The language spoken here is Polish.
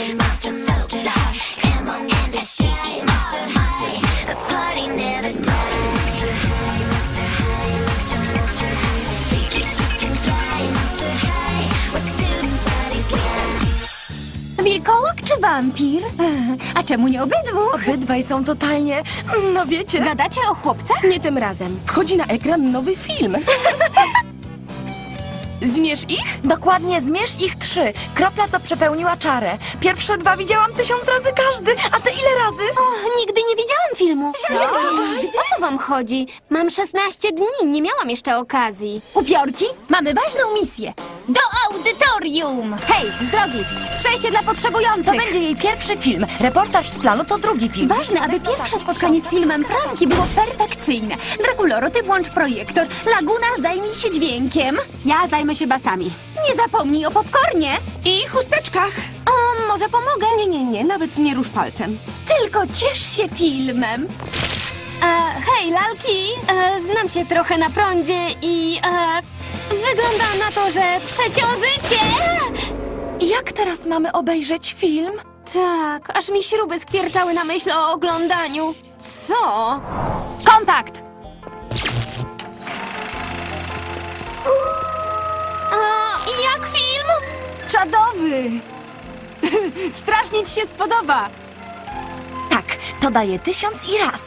high, monster, monster high. Come on and be shy, monster, monster. The party never dies. Monster high, monster high, monster, monster high. Freaky, chic and fly, monster high. Where student bodies live. Wilkołak czy wampir? A czemu nie obydwu? Obydwaj są totalnie, no wiecie, Gadacie o chłopcach? nie tym razem. Wchodzi na ekran nowy film. Zmierz ich? Dokładnie, zmierz ich trzy. Kropla, co przepełniła czarę. Pierwsze dwa widziałam tysiąc razy każdy, a ty ile razy? O, nigdy nie widziałam filmu. O co wam chodzi? Mam 16 dni, nie miałam jeszcze okazji. Upiorki, mamy ważną misję. Do audytorium! Hej, z drogi! Przejście dla To potrzebujących! będzie jej pierwszy film. Reportaż z planu to drugi film. Ważne, aby pierwsze spotkanie z filmem Franki było perfekcyjne. Drakuloro, ty włącz projektor. Laguna, zajmij się dźwiękiem. Ja zajmę się basami. Nie zapomnij o popcornie. I chusteczkach. O, może pomogę? Nie, nie, nie, nawet nie rusz palcem. Tylko ciesz się filmem. E, hej, lalki, e, znam się trochę na prądzie i e, wygląda na to, że przeciążycie. Jak teraz mamy obejrzeć film? Tak, aż mi śruby skwierczały na myśl o oglądaniu. Co? Kontakt! A, jak film? Czadowy! Strasznie ci się spodoba. Tak, to daje tysiąc i raz.